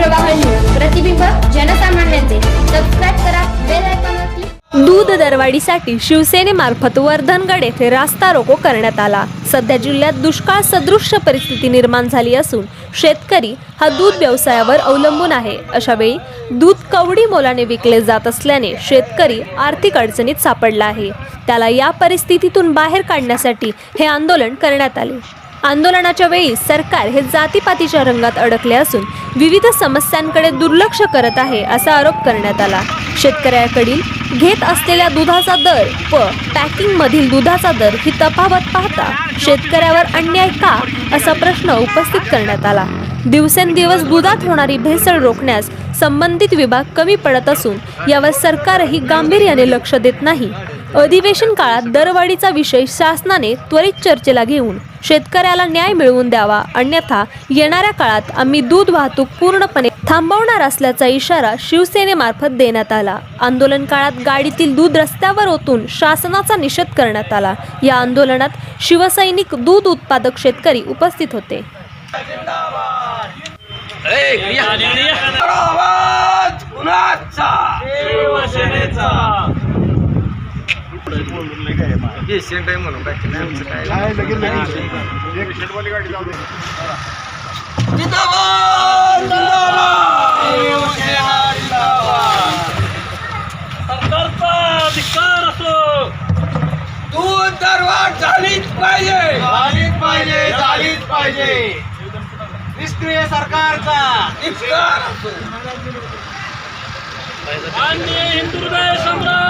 प्रवाह न्यूज प्रतिबिंब जनसामान्यांचे. सबस्क्राईब करा बेल आयकॉनवर दूध दरवाढीसाठी शिवसेनेमार्फत वर्धनगड येथे रास्ता रोको करण्यात आला. सध्या जिल्ह्यात दुष्काळ सदृश्य परिस्थिती निर्माण झाली असून शेतकरी हा दूध व्यवसायावर अवलंबून आहे. अशा वेळी दूध कवडी मोलाने विकले जात असल्याने शेतकरी आर्थिक अडचणीत सापडला आहे. त्याला या परिस्थितीतून बाहेर काढण्यासाठी हे आंदोलन करण्यात आले. आंदोलनाच्या वेळी सरकार हे जातीपातीच्या रंगात अडकले असून विविध समस्यांकडे दुर्लक्ष करत आहे असा आरोप करण्यात आला. शेतकऱ्याकडील घेत असलेल्या दुधाचा दर व पॅकिंगमधील दुधाचा दर ही तफावत पाहता शेतकऱ्यावर अन्याय का असा प्रश्न उपस्थित करण्यात आला. दिवसेंदिवस दुधात होणारी भेसळ रोखण्यास संबंधित विभाग कमी पडत असून यावर सरकारही गांभीर्याने लक्ष देत नाही. अधिवेशन काळात दरवाढीचा विषय शासनाने त्वरित चर्चेला घेऊन शेतकऱ्याला न्याय मिळवून द्यावा. अन्यथा येणाऱ्या काळात आम्ही दूध वाहतूक पूर्णपणे थांबवणार असल्याचा इशारा शिवसेनेमार्फत देण्यात आला. आंदोलन काळात गाडीतील दूध रस्त्यावर ओतून शासनाचा निषेध करण्यात आला. या आंदोलनात शिवसैनिक दूध उत्पादक शेतकरी उपस्थित होते. कुणाचा जिंदाबाद सरकारचा असो दूध दरवाढ झालीच पाहिजे. झालीच पाहिजे झालीच पाहिजे. निष्क्रिय सरकारचा. धिक्कार असो. हिंदुहृदय सम्राट